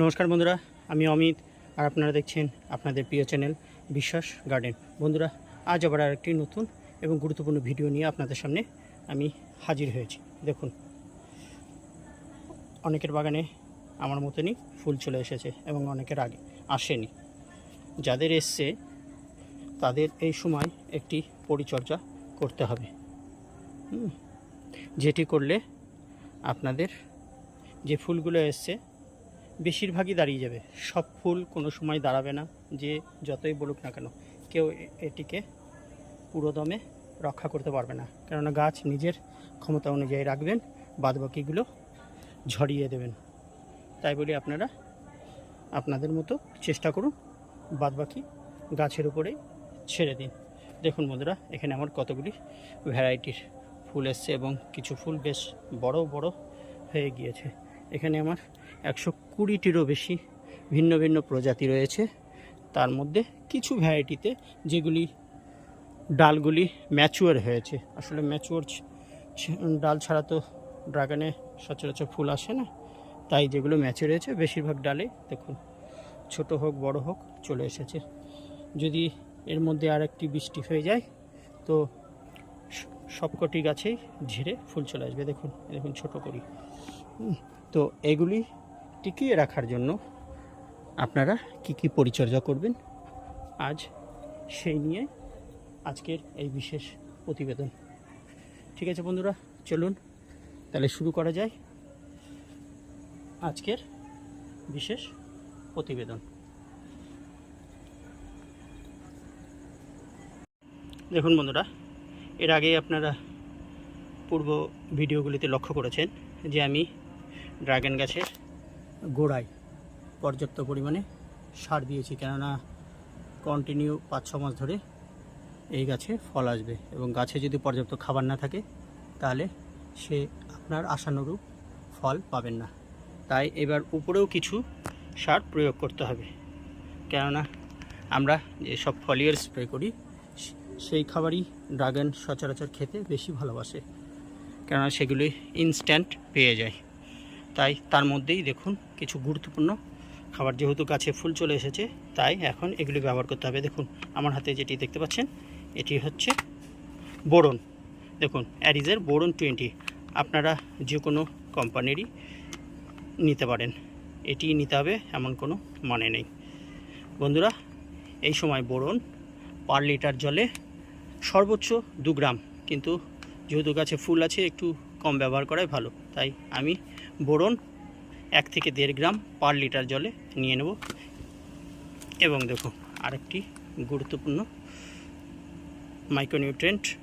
নমস্কার বন্ধুরা, আমি অমিত আর আপনারা দেখছেন আপনাদের প্রিয় চ্যানেল বিশ্বাস গার্ডেন। বন্ধুরা, আজ আবার আরেকটি নতুন এবং গুরুত্বপূর্ণ ভিডিও নিয়ে আপনাদের সামনে আমি হাজির হয়েছি। দেখুন, অনেকের বাগানে আমার মতনই ফুল চলে এসেছে এবং অনেকের আগে আসেনি। যাদের এসছে, তাদের এই সময় একটি পরিচর্যা করতে হবে। যেটি করলে আপনাদের যে ফুলগুলো এসছে বেশিরভাগই দাঁড়িয়ে যাবে। সব ফুল কোনো সময় দাঁড়াবে না, যে যতই বলুক না কেন। কেউ এটিকে পুরোদমে রক্ষা করতে পারবে না। কেননা গাছ নিজের ক্ষমতা অনুযায়ী রাখবেন, বাদবাকিগুলো ঝরিয়ে দেবেন। তাই বলি আপনারা আপনাদের মতো চেষ্টা করুন বাদবাকি গাছের উপরেই ছেড়ে দিন। দেখুন বন্ধুরা, এখানে আমার কতগুলি ভ্যারাইটির ফুল এসছে এবং কিছু ফুল বেশ বড় বড় হয়ে গিয়েছে। এখানে আমার একশো কুড়িটিরও বেশি ভিন্ন ভিন্ন প্রজাতি রয়েছে। তার মধ্যে কিছু ভ্যারাইটিতে যেগুলি ডালগুলি ম্যাচুয়ার হয়েছে। আসলে ম্যাচুয়ার ডাল ছাড়া তো ড্রাগনে সচরাচর ফুল আসে না। তাই যেগুলো ম্যাচুয়ার হয়েছে, বেশিরভাগ ডালে দেখুন, ছোট হোক, বড় হোক, চলে এসেছে। যদি এর মধ্যে আর একটি বৃষ্টি হয়ে যায়, তো সবকটি গাছেই ঝিরে ফুল চলে আসবে। দেখুন দেখুন, ছোট করি। তো এগুলি টিকিয়ে রাখার জন্য আপনারা কি কি পরিচর্যা করবেন? আজ সেই নিয়ে আজকের এই বিশেষ প্রতিবেদন। ঠিক আছে বন্ধুরা, চলুন তাহলে শুরু করা যায় আজকের বিশেষ প্রতিবেদন। দেখুন বন্ধুরা, এর আগে আপনারা পূর্ব ভিডিওগুলিতে লক্ষ্য করেছেন যে আমি ড্রাগন গাছের গোড়ায় পর্যাপ্ত পরিমাণে সার দিয়েছি কেননা কন্টিনিউ পাঁচ ছ মাস ধরে এই গাছে ফল আসবে এবং গাছে যদি পর্যাপ্ত খাবার না থাকে, তাহলে সে আপনার আশানুরূপ ফল পাবেন না। তাই এবার উপরেও কিছু সার প্রয়োগ করতে হবে। কেননা আমরা যে সব ফলিয়ার স্প্রে করি, সেই খাবারই ড্রাগন সচরাচর খেতে বেশি ভালোবাসে। কেননা সেগুলি ইনস্ট্যান্ট পেয়ে যায়। তাই তার মধ্যেই দেখুন কিছু গুরুত্বপূর্ণ খাবার। যেহেতু গাছে ফুল চলে এসেছে, তাই এখন এগুলি ব্যবহার করতে হবে। দেখুন, আমার হাতে যেটি দেখতে পাচ্ছেন, এটি হচ্ছে বোরন। দেখুন, অ্যারিজের বোরন টোয়েন্টি। আপনারা যে কোনো কোম্পানিরই নিতে পারেন। এটি নিতে হবে, এমন কোনো মানে নেই। বন্ধুরা, এই সময় বোরন পার লিটার জলে সর্বোচ্চ দু গ্রাম। কিন্তু যেহেতু গাছে ফুল আছে, একটু কম ব্যবহার করাই ভালো। তাই আমি বোরন এক থেকে দেড় গ্রাম পার লিটার জলে নিয়ে নেব। এবং দেখুন আরেকটি গুরুত্বপূর্ণ মাইক্রোনিউট্রেন্ট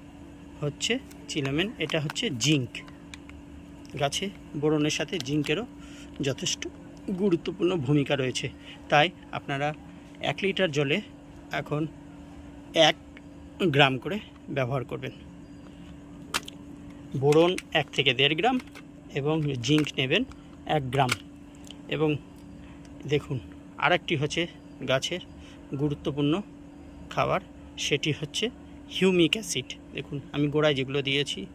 হচ্ছে চিলামেন, এটা হচ্ছে জিঙ্ক। গাছে বোরনের সাথে জিঙ্কেরও যথেষ্ট গুরুত্বপূর্ণ ভূমিকা রয়েছে। তাই আপনারা এক লিটার জলে এখন এক গ্রাম করে ব্যবহার করবেন। বোরন এক থেকে দেড় গ্রাম এবং জিঙ্ক নেবেন এক গ্রাম। এবং দেখুন, আরেকটি হচ্ছে গাছের গুরুত্বপূর্ণ খাবার, সেটি হচ্ছে হিউমিক অ্যাসিড। দেখুন, আমি গোড়ায় যেগুলো দিয়েছি,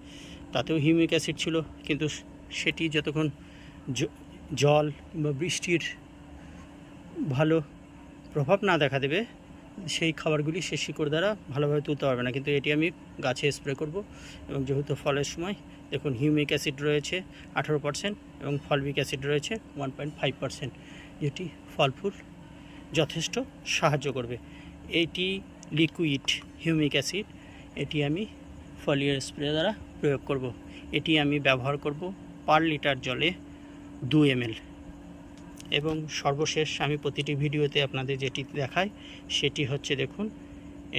তাতেও হিউমিক অ্যাসিড ছিল, কিন্তু সেটি যতক্ষণ জল বা বৃষ্টির ভালো প্রভাব না দেখা দেবে সেই খাবারগুলি সে শিকড় দ্বারা ভালোভাবে তুলতে পারবে না। কিন্তু এটি আমি গাছে স্প্রে করব এবং যেহেতু ফলের সময়, দেখুন হিউমিক অ্যাসিড রয়েছে আঠারো পার্সেন্ট এবং ফলবিক অ্যাসিড রয়েছে ওয়ান পয়েন্ট ফাইভ পার্সেন্ট যেটি ফল ফুল যথেষ্ট সাহায্য করবে। এটি লিকুইড হিউমিক অ্যাসিড এটি আমি ফলিয়ার স্প্রে দ্বারা প্রয়োগ করব। এটি আমি ব্যবহার করব পার লিটার জলে দু এমএল এবং সর্বশেষ আমি প্রতিটি ভিডিওতে আপনাদের যেটি দেখাই, সেটি হচ্ছে দেখুন,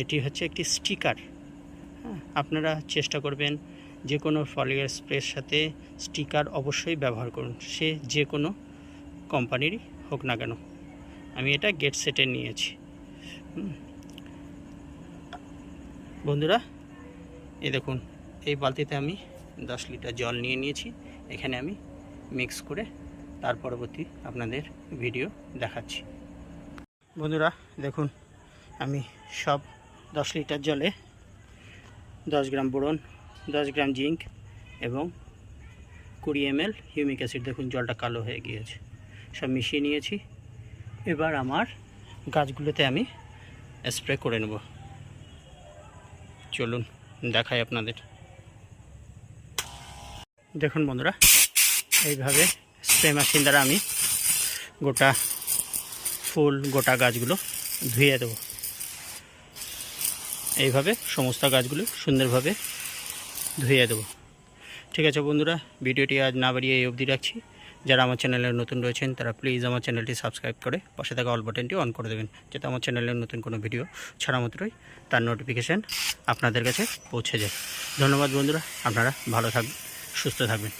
এটি হচ্ছে একটি স্টিকার। হ্যাঁ আপনারা চেষ্টা করবেন যে কোনো ফলিয়ার স্প্রের সাথে স্টিকার অবশ্যই ব্যবহার করুন, সে যে কোনো কোম্পানিরই হোক না কেন। আমি এটা গেট সেটে নিয়েছি। বন্ধুরা, এই দেখুন, এই বালতিতে আমি দশ লিটার জল নিয়ে নিয়েছি, এখানে আমি মিক্স করে তার পরবর্তী আপনাদের ভিডিও দেখাচ্ছি। বন্ধুরা, দেখুন, আমি সব দশ লিটার জলে দশ গ্রাম বোরন, দশ গ্রাম জিঙ্ক এবং কুড়ি এম এল হিউমিক অ্যাসিড, দেখুন, জলটা কালো হয়ে গিয়েছে। সব মিশিয়ে নিয়েছি। এবার আমার গাছগুলোতে আমি স্প্রে করে নেব। চলুন, দেখাই আপনাদের। দেখুন, বন্ধুরা, এইভাবে স্প্রে মেশিন দ্বারা আমি গোটা ফুল, গোটা গাছগুলো ধুয়ে দেবো। এইভাবে সমস্ত গাছগুলো সুন্দরভাবে ধুয়ে দেবো। ঠিক আছে বন্ধুরা, ভিডিওটি আজ না বাড়িয়ে এই অবধি রাখছি। যারা আমার চ্যানেলে নতুন রয়েছেন, তারা প্লিজ আমার চ্যানেলটি সাবস্ক্রাইব করে পাশে থাকা অল বাটনটি অন করে দেবেন, যাতে আমার চ্যানেলের নতুন কোনো ভিডিও ছাড়া মাত্রই তার নোটিফিকেশান আপনাদের কাছে পৌঁছে যায়। ধন্যবাদ বন্ধুরা, আপনারা ভালো থাকবেন, সুস্থ থাকবেন।